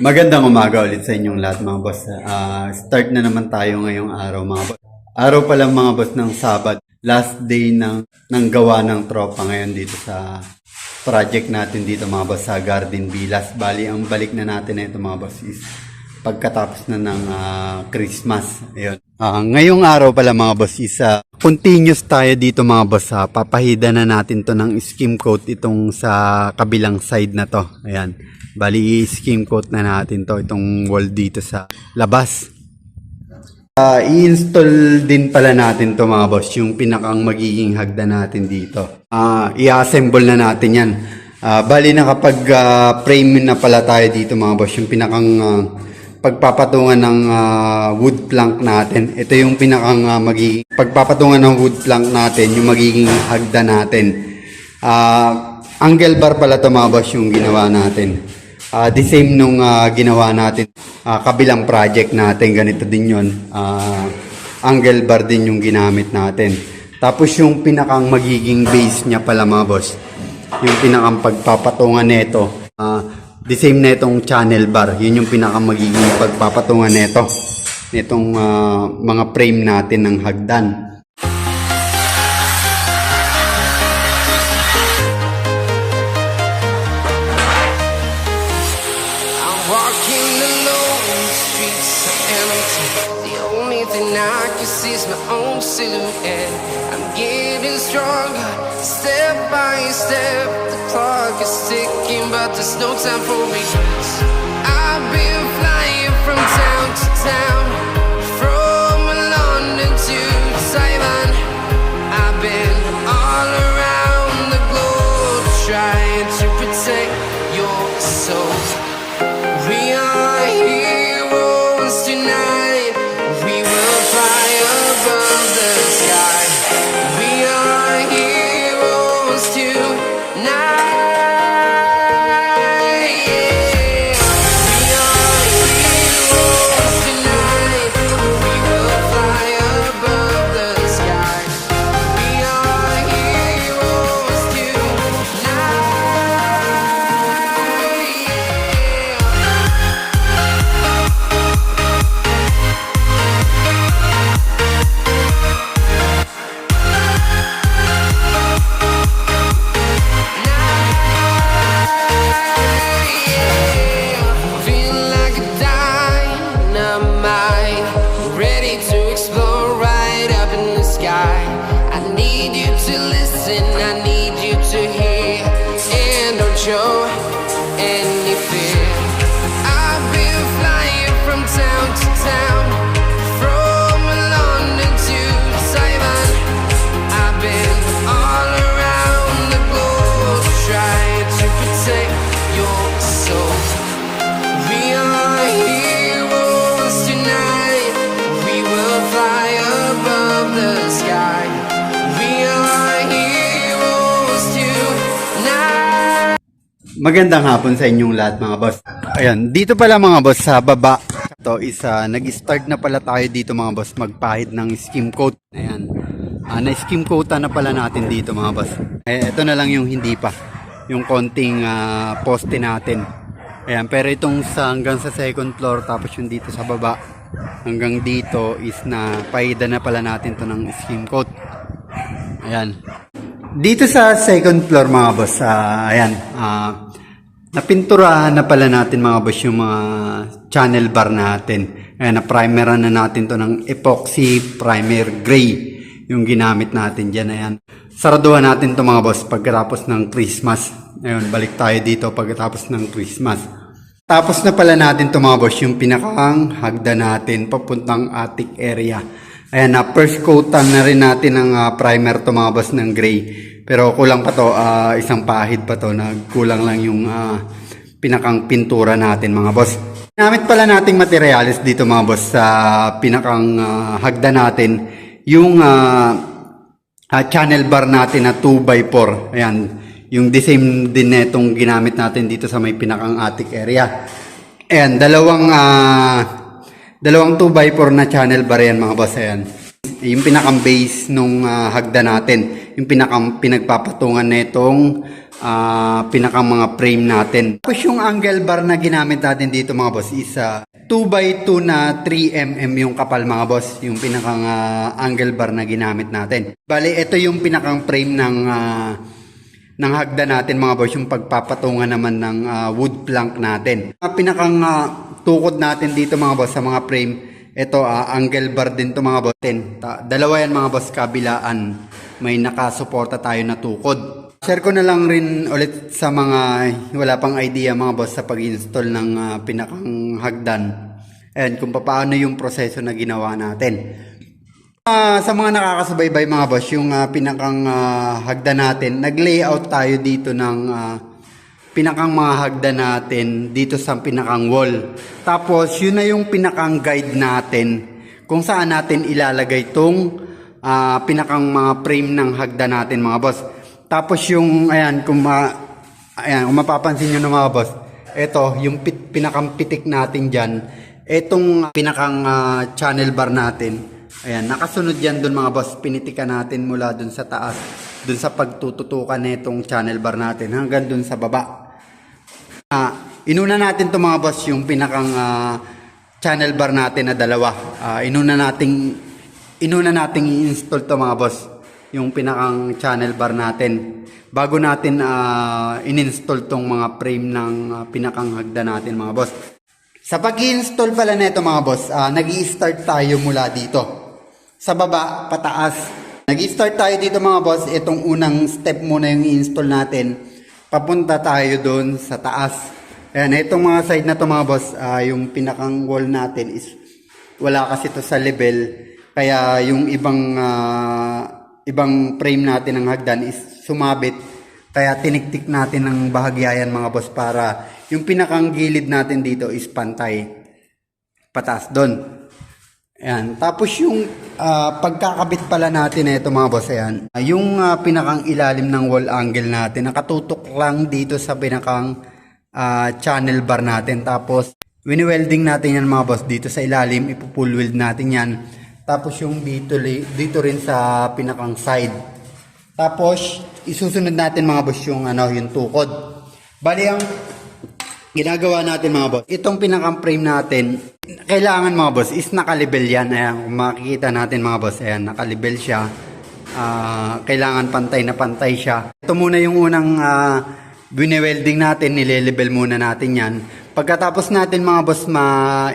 Magandang umaga ulit sa inyong lahat mga boss. Ah, start na naman tayo ngayong araw mga boss. Araw pa lang mga boss ng Sabad. Last day ng, ng gawa ng tropa ngayon dito sa project natin dito mga boss sa Garden Villas. Bali, ang balik na natin na ito mga boss is pagkatapos na ng ah, Christmas. Ayun. Ah, ngayong araw pala mga boss is ah, continuous tayo dito mga boss. ah. papahida na natin to ng skim coat itong sa kabilang side na to. Ayan. Bali, skim coat na natin to itong wall dito sa labas. Ah, i-install din pala natin to mga boss, yung pinakang magiging hagda natin dito. Ah, i-assemble na natin yan. Ah, bali na kapag ah, frame na pala tayo dito mga boss, yung pinakang ah, pagpapatungan ng ah, wood plank natin. Ito yung pinakang ah, magiging pagpapatungan ng wood plank natin, yung magiging hagda natin. Ah, angle bar pala boss yung ginawa natin. Ah, the same nung ah, ginawa natin ah, kabilang project natin ganito din yon Ah, angle bar din yung ginamit natin tapos yung pinakang magiging base niya pala mga boss yung pinakang pagpapatungan nito ah, the same na itong channel bar yun yung pinakang magiging pagpapatungan nito nitong ah, mga frame natin ng hagdan is my own silhouette. I'm getting stronger, step by step. Clock is ticking, but there's no time for regrets. I've been flying from town, Magandang hapon sa inyong lahat mga boss. Ayan, dito pala mga boss sa baba. Ito is ah, nag-start na pala tayo dito mga boss magpahid ng skim coat. Ayan. Ah, na skim coat na pala natin dito mga boss. Eh, ito na lang yung hindi pa. Yung konting ah, poste natin. Ayan, pero itong sa hanggang sa second floor tapos yung dito sa baba hanggang dito is na pahida na pala natin to ng skim coat. Ayan. Dito sa second floor mga boss, ah, ayan, ah, napinturahan na pala natin mga boss yung mga channel bar natin. Ayan, na-primeran na natin to ng epoxy primer gray yung ginamit natin dyan. Ayan. Saraduhan natin to mga boss pagkatapos ng Christmas. Ayun, balik tayo dito pagkatapos ng Christmas. Tapos na pala natin to mga boss yung pinakang hagda natin papuntang attic area. Ayan na, first coatan na rin natin ng ah, primer to mga boss ng gray. Pero kulang pa to, ah, isang pahid pa to, nagkulang lang yung ah, pinakang pintura natin mga boss. Namit pala nating materials dito mga boss sa pinakang ah, hagda natin, yung ah, ah, channel bar natin na 2x4. Ayan, yung the same din na itong ginamit natin dito sa may pinakang attic area. Ayan, dalawang ah, dalawang 2x4 na channel bar yan mga boss. Ayan. Yung pinakang base nung ah, hagda natin. yung pinakang pinagpapatungan nitong ah, pinakang mga frame natin. Tapos yung angle bar na ginamit natin dito mga boss is ah, 2x2 na 3mm yung kapal mga boss, yung pinakang ah, angle bar na ginamit natin. Bali, ito yung pinakang frame ng ah, ng hagda natin mga boss, yung pagpapatungan naman ng ah, wood plank natin. Ang pinakang ah, tukod natin dito mga boss sa mga frame, ito ah, angle bar din to mga boss. Ta- dalawa yan mga boss kabilaan. May nakasuporta tayo na tukod. Share ko na lang rin ulit sa mga wala pang idea mga boss sa pag-install ng ah, pinakang hagdan. Ayan, kung paano yung proseso na ginawa natin. Ah, sa mga nakakasubaybay mga boss, yung ah, pinakang ah, hagda natin, nag-layout tayo dito ng ah, pinakang mga hagda natin dito sa pinakang wall. Tapos, yun na yung pinakang guide natin kung saan natin ilalagay tong ah, pinakang mga frame ng hagda natin mga boss. Tapos yung, ayan, kung, ma, ayan, kung mapapansin nyo na mga boss, ito, yung pit, pinakang pitik natin dyan, itong pinakang ah, channel bar natin, Ayan, nakasunod yan dun mga boss. Pinitikan natin mula dun sa taas. Dun sa pagtututukan nitong channel bar natin hanggang dun sa baba. Ah, inuna natin to mga boss yung pinakang ah, channel bar natin na dalawa. Ah, inuna nating inuna nating i-install to mga boss yung pinakang channel bar natin bago natin ah, in-install tong mga frame ng ah, pinakang hagda natin mga boss. Sa pag-install pala nito mga boss, ah, nag-i-start tayo mula dito sa baba, pataas. Nag-start tayo dito mga boss. Itong unang step muna yung i-install natin. Papunta tayo doon sa taas. Ayan, itong mga side na to mga boss, ah, yung pinakang wall natin is wala kasi to sa level. Kaya yung ibang ah, ibang frame natin ng hagdan is sumabit. Kaya tiniktik natin ng bahagya yan mga boss para yung pinakang gilid natin dito is pantay. Pataas doon. Ayan. Tapos yung ah, pagkakabit pala natin na ito mga boss, ayan. Ah, Yung ah, pinakang ilalim ng wall angle natin, nakatutok lang dito sa pinakang ah, channel bar natin. Tapos, wini-welding natin yan mga boss dito sa ilalim, ipupull weld natin yan. Tapos yung dito, dito rin sa pinakang side. Tapos, isusunod natin mga boss yung, ano, yung tukod. Bali, ang ginagawa natin mga boss, itong pinakang frame natin, kailangan mga boss is nakalibel yan. Ayan, kung makikita natin mga boss, ayan, nakalibel siya. Ah, kailangan pantay na pantay siya. Ito muna yung unang uh, bine-welding natin, nilelebel muna natin yan. Pagkatapos natin mga boss ma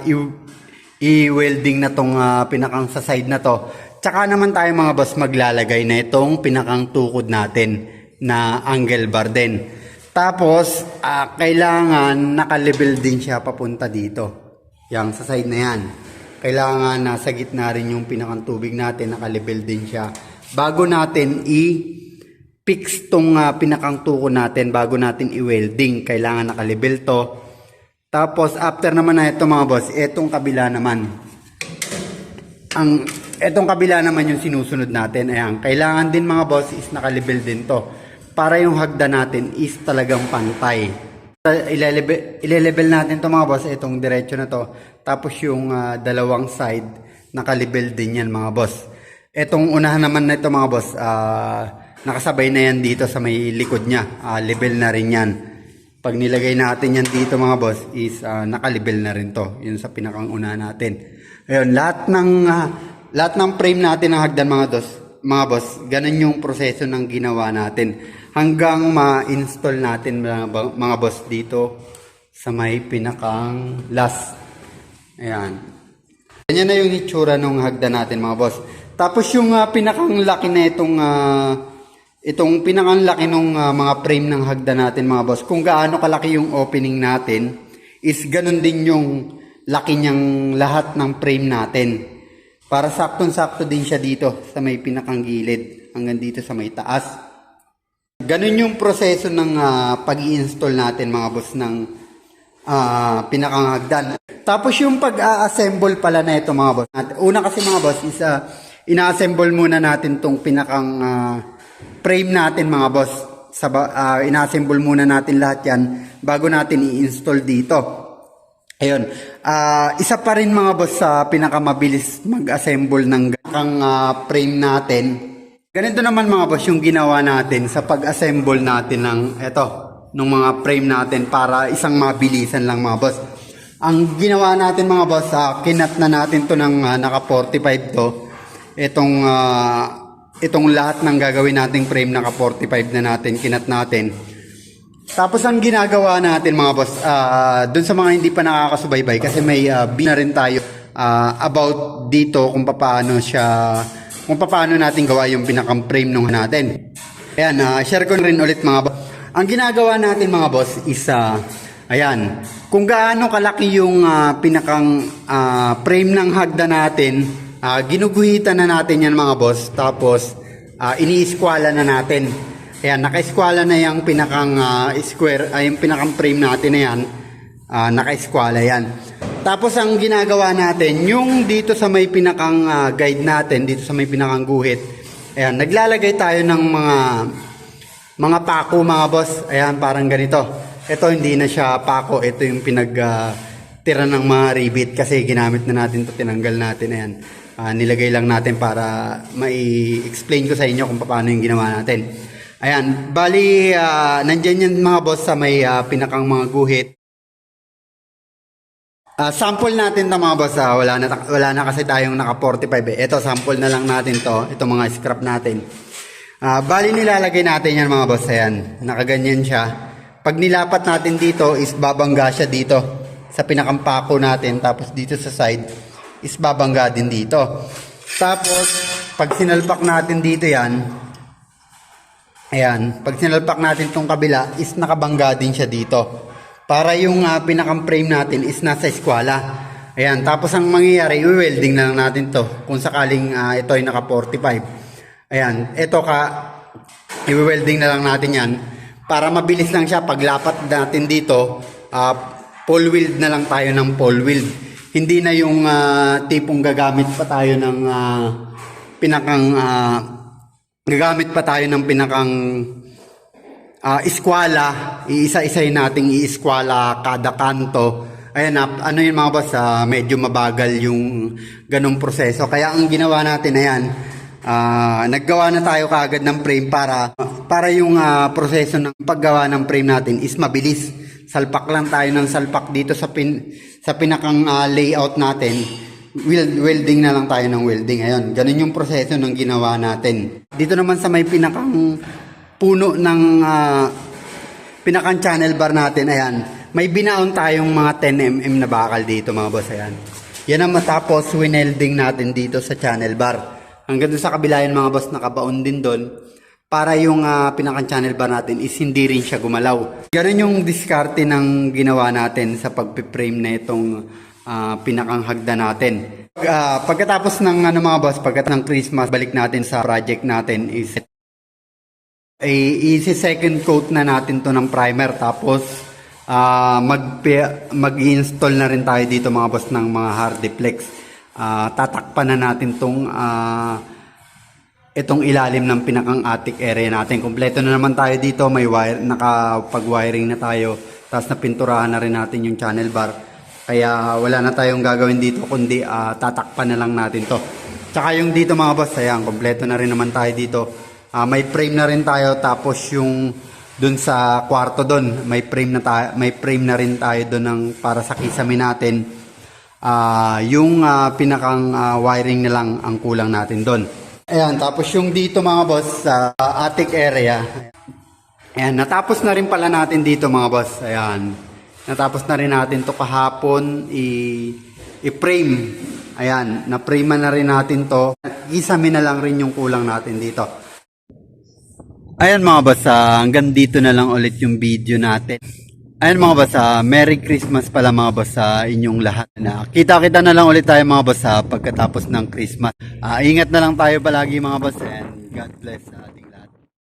i-welding na tong ah, pinakang sa side na to, tsaka naman tayo mga boss maglalagay na itong pinakang tukod natin na angle bar din. Tapos, ah, kailangan nakalibel din siya papunta dito. Yang sa side na yan. Kailangan nasa gitna rin yung pinakang tubig natin, nakalibel din siya. Bago natin i-fix tong ah, pinakang tuko natin, bago natin i-welding, kailangan nakalibel to. Tapos, after naman na ito mga boss, etong kabila naman. Ang etong kabila naman yung sinusunod natin. Ayan, kailangan din mga boss is nakalibel din to. Para yung hagda natin is talagang pantay. Ilelevel, ilelevel natin to mga boss, itong diretso na to. Tapos yung ah, dalawang side, nakalibel din yan mga boss. Etong unahan naman na ito mga boss, ah, nakasabay na yan dito sa may likod niya. Ah, level na rin yan. Pag nilagay natin yan dito mga boss, is ah, nakalibel na rin to. Yun sa pinakang una natin. Ayun, lahat ng ah, lahat ng frame natin ng hagdan mga boss, mga boss, ganun yung proseso ng ginawa natin. Hanggang ma-install natin mga, boss dito sa may pinakang last. Ayan. Ganyan na yung itsura ng hagdan natin mga boss. Tapos yung ah, pinakang laki na itong ah, itong pinakang laki ng mga frame ng hagdan natin mga boss. Kung gaano kalaki yung opening natin is ganun din yung laki niyang lahat ng frame natin. Para saktong-sakto din siya dito sa may pinakang gilid hanggang dito sa may taas. Ganun yung proseso ng ah, pag-i-install natin mga boss ng ah, pinakang hagdan. Tapos yung pag-a-assemble pala na ito mga boss. At Una kasi mga boss is ah, ina-assemble muna natin tong pinakang ah, frame natin mga boss. Sa, ah, ina-assemble muna natin lahat yan bago natin i-install dito. Ayun. Ah, isa pa rin mga boss sa pinakamabilis mag-assemble ng ganang ah, frame natin. Ganito naman mga boss yung ginawa natin sa pag-assemble natin ng eto, ng mga frame natin para isang mabilisan lang mga boss. Ang ginawa natin mga boss, ah, kinat na natin to ng ah, naka 45 to. Itong ah, itong lahat ng gagawin nating frame naka 45 na natin, kinat natin. Tapos ang ginagawa natin mga boss, ah dun sa mga hindi pa nakakasubaybay kasi may uh, na rin tayo ah, about dito kung paano siya kung paano natin gawa yung pinakang frame nung natin. Ayan, ah, share ko rin ulit mga boss. Ang ginagawa natin mga boss is ah, ayan, kung gaano kalaki yung ah, pinakang ah, frame ng hagda natin, ah, ginuguhitan na natin yan mga boss. Tapos ah, iniiskwala na natin. Ayan, naka-eskwala na yung pinakang ah, square, ay yung pinakang frame natin na yan. Ah, naka-eskwala yan. Tapos ang ginagawa natin, yung dito sa may pinakang ah, guide natin, dito sa may pinakang guhit, ayan, naglalagay tayo ng mga mga pako mga boss. Ayan, parang ganito. Ito hindi na siya pako, ito yung pinag ah, tira ng mga rivet kasi ginamit na natin to tinanggal natin ayan. Ah, nilagay lang natin para mai-explain ko sa inyo kung paano yung ginawa natin. Ayan, bali ah, nandyan yan mga boss sa may ah, pinakang mga guhit. Ah, sample natin 'to mga boss. ah. wala na wala na kasi tayong naka 45 eh. Ito sample na lang natin 'to. Ito mga scrap natin. Ah, bali nilalagay natin yan mga boss. Ayan, nakaganyan siya. Pag nilapat natin dito is babangga siya dito sa pinakampako natin tapos dito sa side is babangga din dito. Tapos pag sinalpak natin dito yan, Ayan, pag sinalpak natin tong kabila is nakabangga din siya dito. Para yung ah, pinakang frame natin is nasa eskwala. Ayan, tapos ang mangyayari, i-welding na lang natin to kung sakaling ah, ito ay naka 45. Ayan, ito ka, i-welding na lang natin yan para mabilis lang siya paglapat natin dito, ah, pole weld na lang tayo ng pole weld. Hindi na yung ah, tipong gagamit pa tayo ng ah, pinakang ah, gagamit pa tayo ng pinakang ah, iskwala, iisa-isay nating iiskwala kada kanto. Ayan ano yun mga boss, ah, medyo mabagal yung ganong proseso. Kaya ang ginawa natin, ayan, ah, naggawa na tayo kaagad ng frame para para yung ah, proseso ng paggawa ng frame natin is mabilis. Salpak lang tayo ng salpak dito sa pin sa pinakang ah, layout natin. Weld, welding na lang tayo ng welding. Ayun, ganun yung proseso ng ginawa natin. Dito naman sa may pinakang puno ng ah, pinakang channel bar natin, ayan, may binaon tayong mga 10mm na bakal dito mga boss, ayan. Yan ang matapos winelding natin dito sa channel bar. Hanggang doon sa kabila yan mga boss, nakabaon din doon. Para yung ah, pinakang channel bar natin is hindi rin siya gumalaw. Ganun yung diskarte ng ginawa natin sa pagpiprame na itong ah, pinakang hagda natin. Ah, pagkatapos ng ano mga boss, pagkat ng Christmas, balik natin sa project natin is ay isi-second coat na natin to ng primer tapos ah mag mag-install na rin tayo dito mga boss ng mga Hardiplex. Ah tatakpan na natin tong ah itong ilalim ng pinakang attic area natin. Kompleto na naman tayo dito, may wire nakapag-wiring na tayo. Tapos napinturahan na rin natin yung channel bar. Kaya wala na tayong gagawin dito kundi ah, tatakpan na lang natin to. Tsaka yung dito mga boss, ayan, kompleto na rin naman tayo dito. Ah, may frame na rin tayo tapos yung dun sa kwarto dun, may frame na tayo, may frame na rin tayo dun ng para sa kisame natin. Ah, yung ah, pinakang ah, wiring na lang ang kulang natin dun. Ayan, tapos yung dito mga boss sa attic area. Ayan, natapos na rin pala natin dito mga boss. Ayan. Natapos na rin natin to kahapon i i-frame. Ayan, na-frame na rin natin to. Isami na lang rin yung kulang natin dito. Ayan mga boss, ah, hanggang dito na lang ulit yung video natin. Ayan mga boss, ah, Merry Christmas pala mga boss sa inyong lahat. Na kita-kita na lang ulit tayo mga boss sa pagkatapos ng Christmas. Ah, ingat na lang tayo palagi mga boss and God bless sa ating